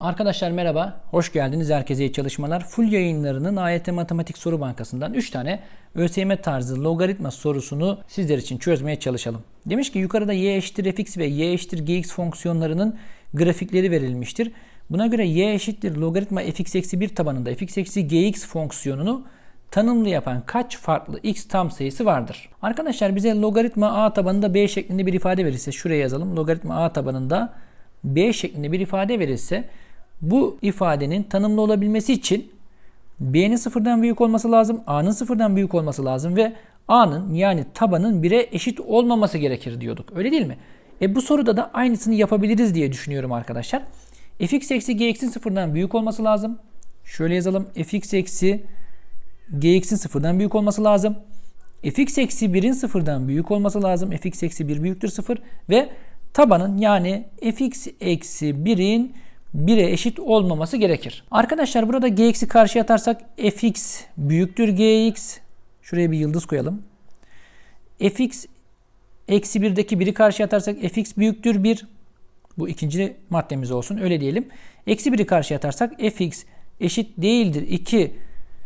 Arkadaşlar merhaba, hoş geldiniz. Herkese iyi çalışmalar. Full yayınlarının AYT Matematik Soru Bankası'ndan 3 tane ÖSYM tarzı logaritma sorusunu sizler için çözmeye çalışalım. Demiş ki yukarıda y eşittir fx ve y eşittir gx fonksiyonlarının grafikleri verilmiştir. Buna göre y eşittir logaritma fx eksi 1 tabanında fx eksi gx fonksiyonunu tanımlı yapan kaç farklı x tam sayısı vardır? Arkadaşlar bize logaritma a tabanında b şeklinde bir ifade verirse şuraya yazalım. Logaritma a tabanında b şeklinde bir ifade verirse bu ifadenin tanımlı olabilmesi için b'nin sıfırdan büyük olması lazım, a'nın sıfırdan büyük olması lazım ve a'nın yani tabanın 1'e eşit olmaması gerekir diyorduk. Öyle değil mi? E bu soruda da aynısını yapabiliriz diye düşünüyorum arkadaşlar. fx eksi gx'in sıfırdan büyük olması lazım. Şöyle yazalım. fx eksi gx'in sıfırdan büyük olması lazım. fx eksi 1'in sıfırdan büyük olması lazım. fx eksi 1 büyüktür 0 ve tabanın yani fx eksi 1'in 1'e eşit olmaması gerekir. Arkadaşlar burada gx'i karşıya atarsak fx büyüktür gx. Şuraya bir yıldız koyalım. fx eksi 1'deki 1'i karşıya atarsak fx büyüktür 1. Bu ikinci maddemiz olsun. Öyle diyelim. Eksi 1'i karşıya atarsak fx eşit değildir 2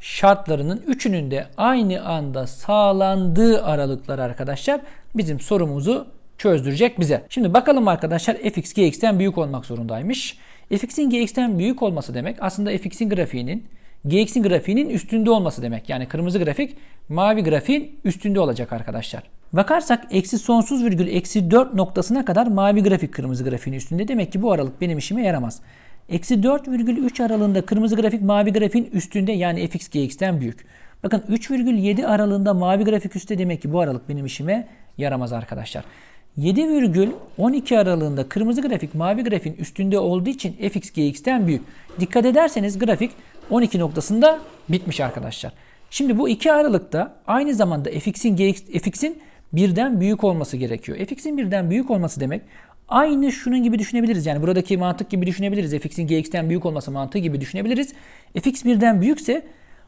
şartlarının üçünün de aynı anda sağlandığı aralıklar arkadaşlar bizim sorumuzu çözdürecek bize. Şimdi bakalım arkadaşlar fx gx'ten büyük olmak zorundaymış. Fx'in gx'ten büyük olması demek aslında fx'in grafiğinin gx'in grafiğinin üstünde olması demek. Yani kırmızı grafik mavi grafiğin üstünde olacak arkadaşlar. Bakarsak eksi sonsuz virgül eksi 4 noktasına kadar mavi grafik kırmızı grafiğin üstünde. Demek ki bu aralık benim işime yaramaz. Eksi 4,3 aralığında kırmızı grafik mavi grafiğin üstünde yani fx gx'ten büyük. Bakın 3,7 aralığında mavi grafik üstte demek ki bu aralık benim işime yaramaz arkadaşlar. 7,12 aralığında kırmızı grafik mavi grafiğin üstünde olduğu için fx gx'ten büyük. Dikkat ederseniz grafik 12 noktasında bitmiş arkadaşlar. Şimdi bu iki aralıkta aynı zamanda fx'in gx, fx'in birden büyük olması gerekiyor. fx'in birden büyük olması demek aynı şunun gibi düşünebiliriz. Yani buradaki mantık gibi düşünebiliriz. fx'in gx'ten büyük olması mantığı gibi düşünebiliriz. fx birden büyükse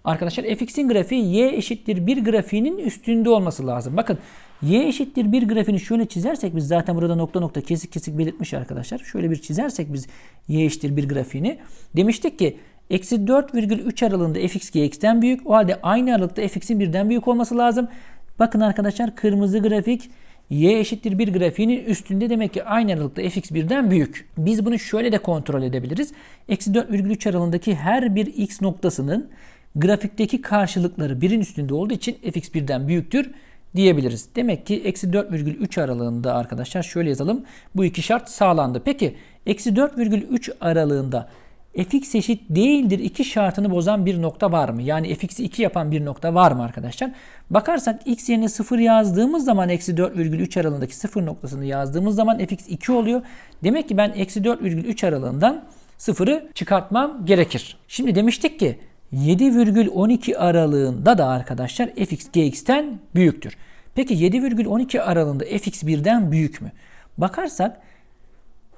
arkadaşlar fx'in grafiği y eşittir 1 grafiğinin üstünde olması lazım. Bakın y eşittir 1 grafiğini şöyle çizersek biz zaten burada nokta nokta kesik kesik belirtmiş arkadaşlar. Şöyle bir çizersek biz y eşittir 1 grafiğini demiştik ki eksi 4,3 aralığında fx gx'ten büyük. O halde aynı aralıkta fx'in birden büyük olması lazım. Bakın arkadaşlar kırmızı grafik y eşittir 1 grafiğinin üstünde demek ki aynı aralıkta fx birden büyük. Biz bunu şöyle de kontrol edebiliriz. Eksi 4,3 aralığındaki her bir x noktasının grafikteki karşılıkları birin üstünde olduğu için fx birden büyüktür diyebiliriz. Demek ki eksi 4,3 aralığında arkadaşlar şöyle yazalım. Bu iki şart sağlandı. Peki eksi 4,3 aralığında fx eşit değildir 2 şartını bozan bir nokta var mı? Yani fx'i 2 yapan bir nokta var mı arkadaşlar? Bakarsak x yerine 0 yazdığımız zaman eksi 4,3 aralığındaki 0 noktasını yazdığımız zaman fx 2 oluyor. Demek ki ben eksi 4,3 aralığından 0'ı çıkartmam gerekir. Şimdi demiştik ki 7,12 aralığında da arkadaşlar fx gx'ten büyüktür. Peki 7,12 aralığında fx birden büyük mü? Bakarsak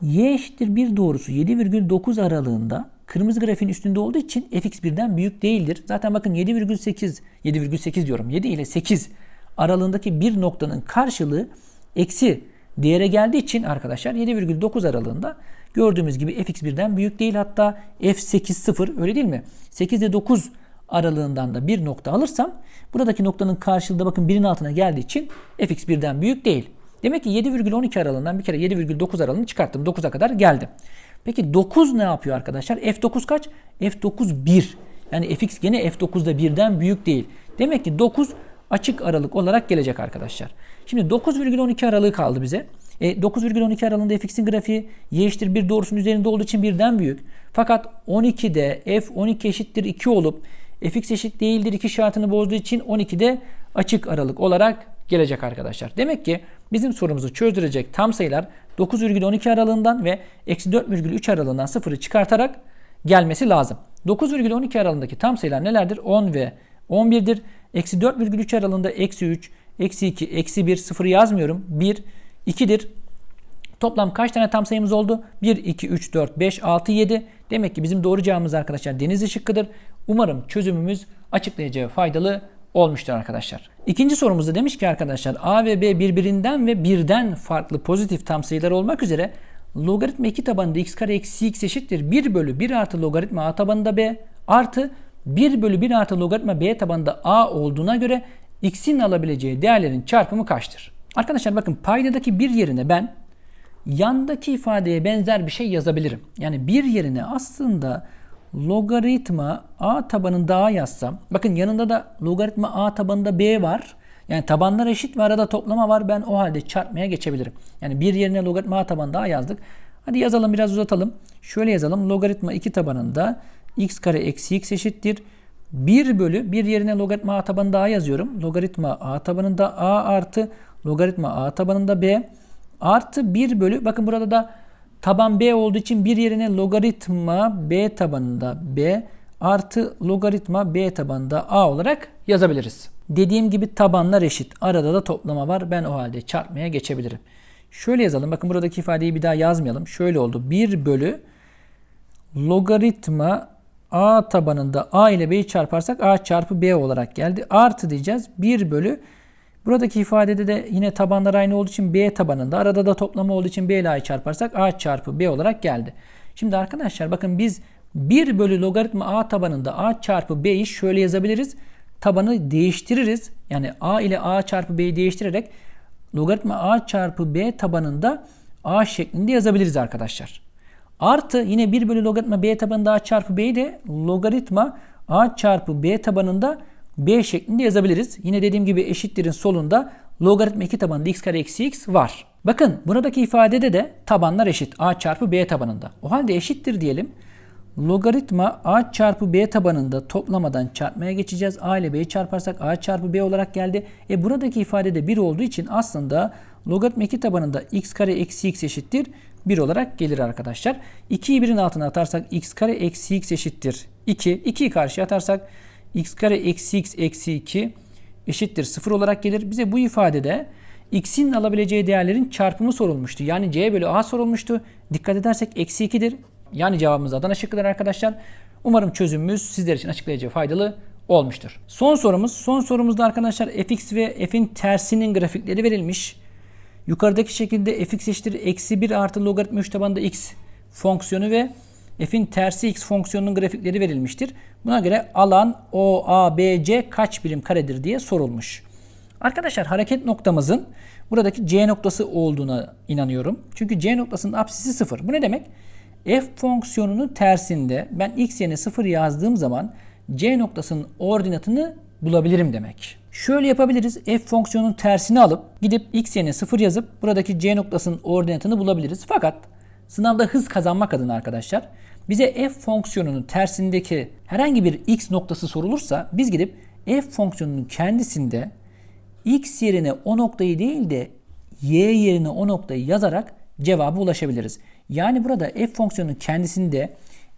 y eşittir 1 doğrusu 7,9 aralığında kırmızı grafiğin üstünde olduğu için fx birden büyük değildir. Zaten bakın 7,8 7,8 diyorum 7 ile 8 aralığındaki bir noktanın karşılığı eksi değere geldiği için arkadaşlar 7,9 aralığında gördüğümüz gibi fx birden büyük değil hatta f8 0 öyle değil mi? 8 ile 9 aralığından da bir nokta alırsam buradaki noktanın karşılığı da bakın birin altına geldiği için fx birden büyük değil. Demek ki 7,12 aralığından bir kere 7,9 aralığını çıkarttım. 9'a kadar geldim. Peki 9 ne yapıyor arkadaşlar? F9 kaç? F9 1. Yani fx gene F9'da 1'den büyük değil. Demek ki 9 açık aralık olarak gelecek arkadaşlar. Şimdi 9,12 aralığı kaldı bize. E, 9,12 aralığında fx'in grafiği y eşittir 1 doğrusunun üzerinde olduğu için birden büyük. Fakat 12'de f12 eşittir 2 olup fx eşit değildir 2 şartını bozduğu için 12'de açık aralık olarak gelecek arkadaşlar. Demek ki bizim sorumuzu çözdürecek tam sayılar 9,12 aralığından ve eksi 4,3 aralığından sıfırı çıkartarak gelmesi lazım. 9,12 aralığındaki tam sayılar nelerdir? 10 ve 11'dir. Eksi 4,3 aralığında eksi 3, eksi 2, eksi 1, sıfırı yazmıyorum. 1, 2'dir. Toplam kaç tane tam sayımız oldu? 1, 2, 3, 4, 5, 6, 7. Demek ki bizim doğru cevabımız arkadaşlar deniz şıkkıdır. Umarım çözümümüz açıklayıcı faydalı olmuştur arkadaşlar. İkinci sorumuzda demiş ki arkadaşlar A ve B birbirinden ve birden farklı pozitif tam sayılar olmak üzere logaritma 2 tabanında x kare eksi x eşittir 1 bölü 1 artı logaritma a tabanında b artı 1 bölü 1 artı logaritma b tabanında a olduğuna göre x'in alabileceği değerlerin çarpımı kaçtır? Arkadaşlar bakın paydadaki bir yerine ben yandaki ifadeye benzer bir şey yazabilirim. Yani bir yerine aslında logaritma a tabanında a yazsam. Bakın yanında da logaritma a tabanında b var. Yani tabanlar eşit ve arada toplama var. Ben o halde çarpmaya geçebilirim. Yani bir yerine logaritma a tabanında a yazdık. Hadi yazalım biraz uzatalım. Şöyle yazalım. Logaritma 2 tabanında x kare eksi x eşittir. 1 bölü bir yerine logaritma a tabanında a yazıyorum. Logaritma a tabanında a artı logaritma a tabanında b artı 1 bölü bakın burada da taban b olduğu için bir yerine logaritma b tabanında b artı logaritma b tabanında a olarak yazabiliriz. Dediğim gibi tabanlar eşit. Arada da toplama var. Ben o halde çarpmaya geçebilirim. Şöyle yazalım. Bakın buradaki ifadeyi bir daha yazmayalım. Şöyle oldu. 1 bölü logaritma a tabanında a ile b'yi çarparsak a çarpı b olarak geldi. Artı diyeceğiz. 1 bölü Buradaki ifadede de yine tabanlar aynı olduğu için b tabanında arada da toplama olduğu için b ile a'yı çarparsak a çarpı b olarak geldi. Şimdi arkadaşlar bakın biz 1 bölü logaritma a tabanında a çarpı b'yi şöyle yazabiliriz. Tabanı değiştiririz. Yani a ile a çarpı b'yi değiştirerek logaritma a çarpı b tabanında a şeklinde yazabiliriz arkadaşlar. Artı yine 1 bölü logaritma b tabanında a çarpı b'yi de logaritma a çarpı b tabanında b şeklinde yazabiliriz. Yine dediğim gibi eşittirin solunda logaritma 2 tabanında x kare eksi x var. Bakın buradaki ifadede de tabanlar eşit. a çarpı b tabanında. O halde eşittir diyelim. Logaritma a çarpı b tabanında toplamadan çarpmaya geçeceğiz. a ile b'yi çarparsak a çarpı b olarak geldi. E buradaki ifadede 1 olduğu için aslında logaritma 2 tabanında x kare eksi x eşittir 1 olarak gelir arkadaşlar. 2'yi 1'in altına atarsak x kare eksi x eşittir 2. 2'yi karşıya atarsak x kare eksi x eksi 2 eşittir 0 olarak gelir. Bize bu ifadede x'in alabileceği değerlerin çarpımı sorulmuştu. Yani c bölü a sorulmuştu. Dikkat edersek eksi 2'dir. Yani cevabımız Adana şıkkıdır arkadaşlar. Umarım çözümümüz sizler için açıklayıcı faydalı olmuştur. Son sorumuz. Son sorumuzda arkadaşlar fx ve f'in tersinin grafikleri verilmiş. Yukarıdaki şekilde fx eşittir eksi 1 artı logaritma 3 tabanında x fonksiyonu ve f'in tersi x fonksiyonunun grafikleri verilmiştir. Buna göre alan OABC kaç birim karedir diye sorulmuş. Arkadaşlar hareket noktamızın buradaki C noktası olduğuna inanıyorum. Çünkü C noktasının apsisi 0. Bu ne demek? F fonksiyonunun tersinde ben x yerine 0 yazdığım zaman C noktasının ordinatını bulabilirim demek. Şöyle yapabiliriz. F fonksiyonunun tersini alıp gidip x yerine 0 yazıp buradaki C noktasının ordinatını bulabiliriz. Fakat sınavda hız kazanmak adına arkadaşlar bize f fonksiyonunun tersindeki herhangi bir x noktası sorulursa biz gidip f fonksiyonunun kendisinde x yerine o noktayı değil de y yerine o noktayı yazarak cevaba ulaşabiliriz. Yani burada f fonksiyonunun kendisinde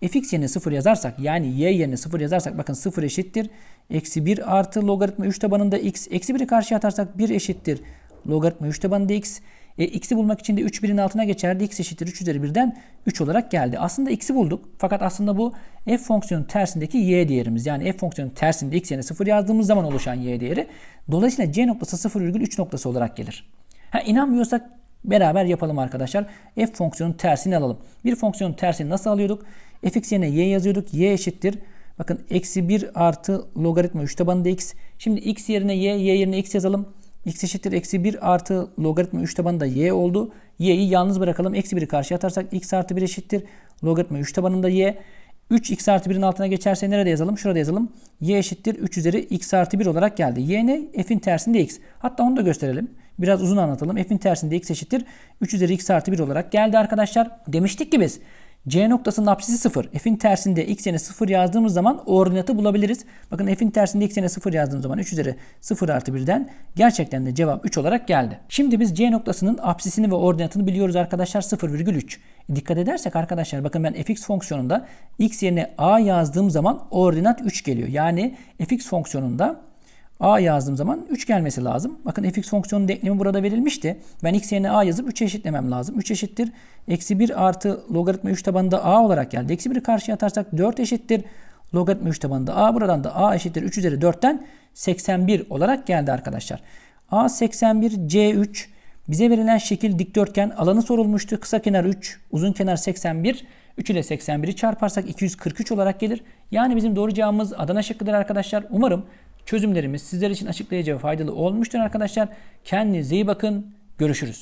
fx yerine 0 yazarsak yani y yerine 0 yazarsak bakın 0 eşittir. Eksi 1 artı logaritma 3 tabanında x. Eksi 1'i karşıya atarsak 1 eşittir. Logaritma 3 tabanında x. E, x'i bulmak için de 3 birin altına geçerdi. x eşittir 3 üzeri 1'den 3 olarak geldi. Aslında x'i bulduk. Fakat aslında bu f fonksiyonun tersindeki y değerimiz. Yani f fonksiyonun tersinde x yerine 0 yazdığımız zaman oluşan y değeri. Dolayısıyla c noktası 0,3 noktası olarak gelir. Ha, inanmıyorsak beraber yapalım arkadaşlar. f fonksiyonun tersini alalım. Bir fonksiyonun tersini nasıl alıyorduk? fx yerine y yazıyorduk. y eşittir. Bakın eksi 1 artı logaritma 3 tabanında x. Şimdi x yerine y, y yerine x yazalım x eşittir eksi 1 artı logaritma 3 tabanında y oldu. y'yi yalnız bırakalım. Eksi 1'i karşıya atarsak x artı 1 eşittir. Logaritma 3 tabanında y. 3 x artı 1'in altına geçerse nerede yazalım? Şurada yazalım. y eşittir 3 üzeri x artı 1 olarak geldi. y ne? f'in tersinde x. Hatta onu da gösterelim. Biraz uzun anlatalım. f'in tersinde x eşittir 3 üzeri x artı 1 olarak geldi arkadaşlar. Demiştik ki biz C noktasının apsisi 0. F'in tersinde x yerine 0 yazdığımız zaman ordinatı bulabiliriz. Bakın f'in tersinde x yerine 0 yazdığımız zaman 3 üzeri 0 artı 1'den gerçekten de cevap 3 olarak geldi. Şimdi biz C noktasının apsisini ve ordinatını biliyoruz arkadaşlar 0,3. Dikkat edersek arkadaşlar bakın ben fx fonksiyonunda x yerine a yazdığım zaman ordinat 3 geliyor. Yani fx fonksiyonunda a yazdığım zaman 3 gelmesi lazım. Bakın fx fonksiyonunun denklemi burada verilmişti. Ben x yerine a yazıp 3 eşitlemem lazım. 3 eşittir. Eksi 1 artı logaritma 3 tabanında a olarak geldi. Eksi 1'i karşıya atarsak 4 eşittir. Logaritma 3 tabanında a buradan da a eşittir 3 üzeri 4'ten 81 olarak geldi arkadaşlar. a 81 c3 bize verilen şekil dikdörtgen alanı sorulmuştu. Kısa kenar 3, uzun kenar 81. 3 ile 81'i çarparsak 243 olarak gelir. Yani bizim doğru cevabımız Adana şıkkıdır arkadaşlar. Umarım çözümlerimiz sizler için açıklayıcı ve faydalı olmuştur arkadaşlar. Kendinize iyi bakın. Görüşürüz.